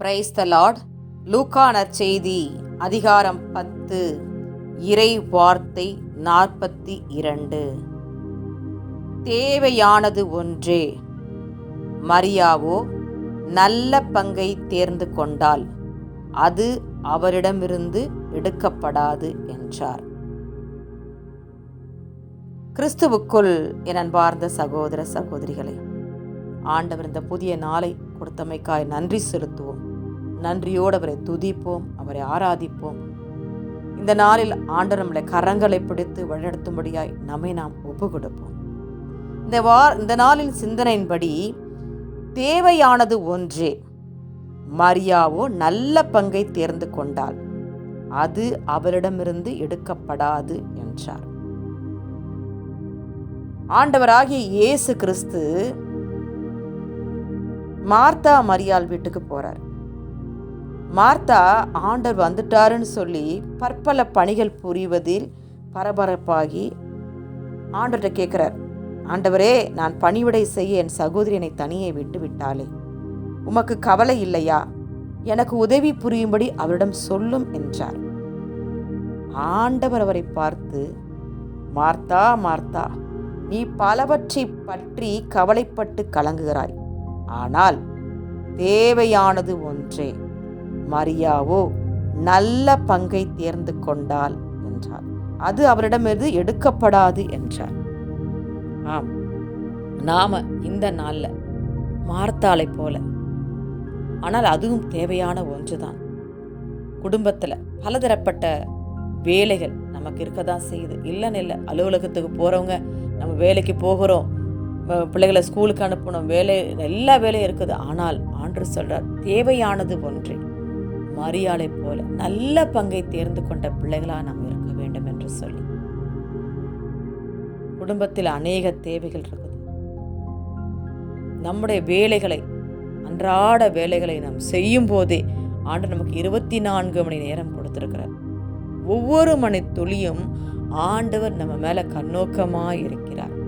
Praise the Lord லூக்கா நற்செய்தி அதிகாரம் பத்து இறை வார்த்தை நாற்பத்தி இரண்டு. தேவையானது ஒன்றே மரியாவோ நல்ல பங்கை தேர்ந்து கொண்டால் அது அவரிடமிருந்து எடுக்கப்படாது என்றார். கிறிஸ்துவுக்குள் என் சகோதர சகோதரிகளை ஆண்டவர் இந்த புதிய நாளை கொடுத்தமைக்காய் நன்றி செலுத்துவோம். நன்றியோடு அவரை துதிப்போம் அவரை ஆராதிப்போம். இந்த நாளில் ஆண்டவர் நம்மளை கரங்களை பிடித்து வழிநடத்தும்படியாய் நம்மை நாம் ஒப்பு கொடுப்போம் இந்த வா இந்த நாளின் சிந்தனையின்படி தேவையானது ஒன்றே மரியாவோ நல்ல பங்கை தேர்ந்து கொண்டாள் அது அவரிடமிருந்து எடுக்கப்படாது என்றார். ஆண்டவராகிய இயேசு கிறிஸ்து மார்த்தா மரியாள் வீட்டுக்கு போறார். மார்த்தா ஆண்டவர் வந்துட்டாருன்னு சொல்லி பற்பல பணிகள் புரிவதில் பரபரப்பாகி ஆண்டவர்கிட்ட கேட்குறார் ஆண்டவரே நான் பணிவிடை செய்ய என் சகோதரி என்னை தனியே விட்டு விட்டாளே. உமக்கு கவலை இல்லையா? எனக்கு உதவி புரியும்படி அவரிடம் சொல்லும் என்றார். ஆண்டவர் அவரை பார்த்து மார்த்தா மார்த்தா நீ பலவற்றை பற்றி கவலைப்பட்டு கலங்குகிறாய். ஆனால் தேவையானது ஒன்றே. மரியாவோ நல்ல பங்கை தேர்ந்து கொண்டாள் என்றார். அது அவரிடமிருந்து எடுக்கப்படாது என்றார். ஆம் நாம இந்த நாள்ல மார்த்தாளை போல. ஆனால் அதுவும் தேவையான ஒன்றுதான். குடும்பத்தில் பலதரப்பட்ட வேலைகள் நமக்கு இருக்க தான் செய்யுது. இல்லைன்னு இல்லை அலுவலகத்துக்கு போகிறவங்க நம்ம வேலைக்கு போகிறோம் பிள்ளைகளை ஸ்கூலுக்கு அனுப்பணும் வேலை எல்லா வேலையும் இருக்குது. ஆனால் ஆண்டு சொல்கிறார் தேவையானது ஒன்றே. மரியாளை போல நல்ல பங்கை தேர்ந்து கொண்ட பிள்ளைகளாக நாம் இருக்க வேண்டும் என்று சொல்லி. குடும்பத்தில் அநேக தேவைகள் இருக்குது. நம்முடைய வேலைகளை அன்றாட வேலைகளை நாம் செய்யும் போதே ஆண்டு நமக்கு இருபத்தி நான்கு மணி நேரம் கொடுத்திருக்கிறார். ஒவ்வொரு மணி துளியும் ஆண்டவர் நம்ம மேல கண்ணோக்கமாக இருக்கிறார்.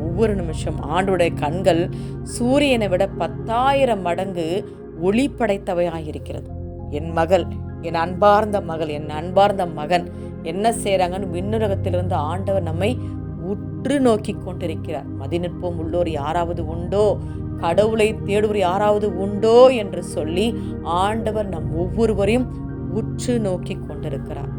ஒவ்வொரு நிமிஷம் ஆண்டுடைய கண்கள் சூரியனை விட பத்தாயிரம் மடங்கு ஒளி படைத்தவையாயிருக்கிறது என் மகள் என் அன்பார்ந்த மகள் என் அன்பார்ந்த மகன் என்ன செய்கிறாங்கன்னு விண்ணுலகத்திலிருந்து ஆண்டவர் நம்மை உற்று நோக்கி கொண்டிருக்கிறார். மதிநுட்பம் உள்ளோர் யாராவது உண்டோ? கடவுளை தேடுவர் யாராவது உண்டோ? என்று சொல்லி ஆண்டவர் நம் ஒவ்வொருவரையும் உற்று நோக்கி கொண்டிருக்கிறார்.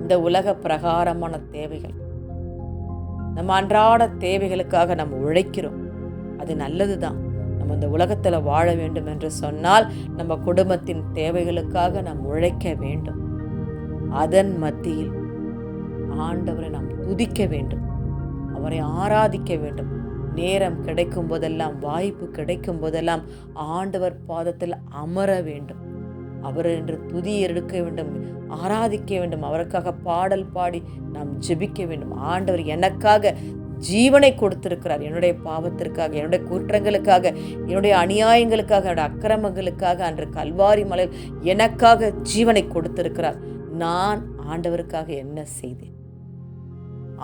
இந்த உலக பிரகாரமான தேவைகள் நம்ம அன்றாட தேவைகளுக்காக நம்ம உழைக்கிறோம். அது நல்லதுதான். நம்ம இந்த உலகத்தில் வாழ வேண்டும் என்று சொன்னால் நம்ம குடும்பத்தின் தேவைகளுக்காக நாம் உழைக்க வேண்டும். அதன் மத்தியில் ஆண்டவரை நாம் துதிக்க வேண்டும். அவரை ஆராதிக்க வேண்டும். நேரம் கிடைக்கும் போதெல்லாம் வாய்ப்பு கிடைக்கும் போதெல்லாம் ஆண்டவர் பாதத்தில் அமர வேண்டும். அவர் என்று துதி எடுக்க வேண்டும் ஆராதிக்க வேண்டும். அவருக்காக பாடல் பாடி நாம் ஜெபிக்க வேண்டும். ஆண்டவர் எனக்காக ஜீவனை கொடுத்திருக்கிறார். என்னுடைய பாவத்திற்காக என்னுடைய குற்றங்களுக்காக என்னுடைய அநியாயங்களுக்காக என்னுடைய அக்கிரமங்களுக்காக அன்று கல்வாரி மலையில் எனக்காக ஜீவனை கொடுத்திருக்கிறார். நான் ஆண்டவருக்காக என்ன செய்தேன்?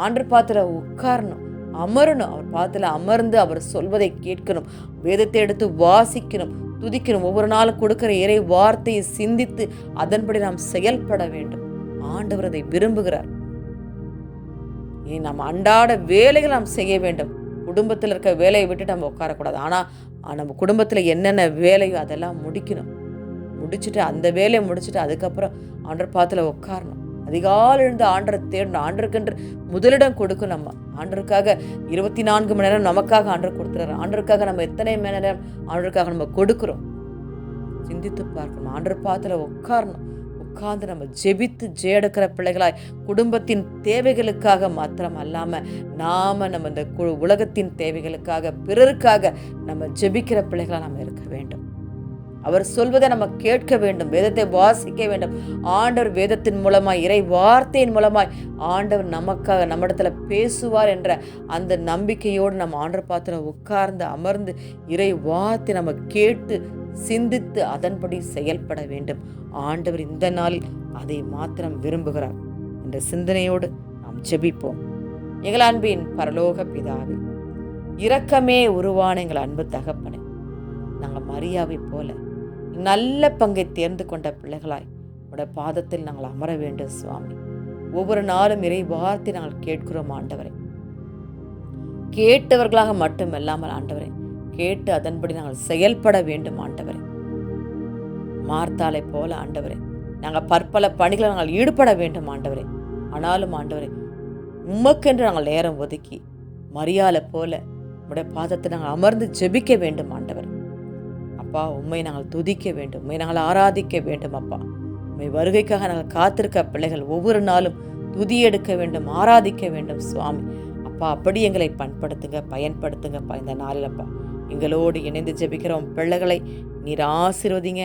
ஆண்டர் பாத்திர உட்காரணும் அமரணும். அவர் பாத்துல அமர்ந்து அவர் சொல்வதை கேட்கணும் வேதத்தை எடுத்து வாசிக்கணும் துதிக்கணும். ஒவ்வொரு நாளும் கொடுக்கிற இறை வார்த்தையை சிந்தித்து அதன்படி நாம் செயல்பட வேண்டும். ஆண்டவர் அதை விரும்புகிறார். இனி நம்ம அன்றாட வேலைகள் நாம் செய்ய வேண்டும். குடும்பத்தில் இருக்க வேலையை விட்டு நம்ம உட்காரக்கூடாது. ஆனால் நம்ம குடும்பத்தில் என்னென்ன வேலையோ அதெல்லாம் முடிக்கணும். முடிச்சுட்டு அந்த வேலையை முடிச்சுட்டு அதுக்கப்புறம் ஆண்டர் பாத்தில் உட்காரணும். அதிகாலை எழுந்து ஆண்டரை தேடணும். ஆண்டருக்கென்று முதலிடம் கொடுக்கும் நம்ம. ஆண்டருக்காக இருபத்தி நான்கு மணி நேரம் நமக்காக ஆண்டர் கொடுத்துறாரு ஆண்டருக்காக நம்ம எத்தனை மணி நேரம் ஆண்டருக்காக நம்ம கொடுக்குறோம்? சிந்தித்து பார்க்கணும். ஆண்டர் பாத்தில் உட்காரணும். உட்கார்ந்து நம்ம ஜெபித்து ஜெயெடுக்கிற பிள்ளைகளாய் குடும்பத்தின் தேவைகளுக்காக மாத்திரம் அல்லாமல் நாம் நம்ம இந்த கு- உலகத்தின் தேவைகளுக்காக பிறருக்காக நம்ம ஜெபிக்கிற பிள்ளைகளாக நம்ம இருக்க வேண்டும். அவர் சொல்வதை நம்ம கேட்க வேண்டும் வேதத்தை வாசிக்க வேண்டும். ஆண்டவர் வேதத்தின் மூலமாய் இறை வார்த்தையின் மூலமாய் ஆண்டவர் நமக்காக நம்மிடத்துல பேசுவார் என்ற அந்த நம்பிக்கையோடு நம்ம ஆண்டவர் பாத்திரம் உட்கார்ந்து அமர்ந்து இறை வார்த்தை நம்ம கேட்டு சிந்தித்து அதன்படி செயல்பட வேண்டும். ஆண்டவர் இந்த நாளில் அதை மாத்திரம் விரும்புகிறார். என்ற சிந்தனையோடு நாம் ஜெபிப்போம். எங்கள் அன்பின் பரலோக பிதாவே இரக்கமே உருவான எங்கள் அன்பு தகப்பனே நாங்கள் மரியாவை போல நல்ல பங்கை தேர்ந்து கொண்ட பிள்ளைகளாய் உடைய பாதத்தில் நாங்கள் அமர வேண்டும் சுவாமி. ஒவ்வொரு நாளும் இறை வார்த்தை நாங்கள் கேட்கிறோம் ஆண்டவரை. கேட்டவர்களாக மட்டுமல்லாமல் ஆண்டவரை கேட்டு அதன்படி நாங்கள் செயல்பட வேண்டும் ஆண்டவரே. மார்த்தாலை போல ஆண்டவரே. நாங்கள் பற்பல பணிகளை நாங்கள் ஈடுபட வேண்டும் ஆண்டவரே. ஆனாலும் ஆண்டவரே உமக்கென்று நாங்கள் நேரம் ஒதுக்கி மரியாதை போல உடைய பாதத்தை நாங்கள் அமர்ந்து ஜெபிக்க வேண்டும் ஆண்டவர். அப்பா உண்மை நாங்கள் துதிக்க வேண்டும் உண்மை நாங்கள் ஆராதிக்க வேண்டும் அப்பா. உண்மை வருகைக்காக நாங்கள் காத்திருக்க பிள்ளைகள் ஒவ்வொரு நாளும் துதி எடுக்க வேண்டும் ஆராதிக்க வேண்டும் சுவாமி. அப்பா அப்படி எங்களை பண்படுத்துங்க பயன்படுத்துங்கப்பா இந்த நாளில் அப்பா. எங்களோடு இணைந்து ஜெபிக்கிறோம் பிள்ளைகளை நீர் ஆசீர்வதிங்க.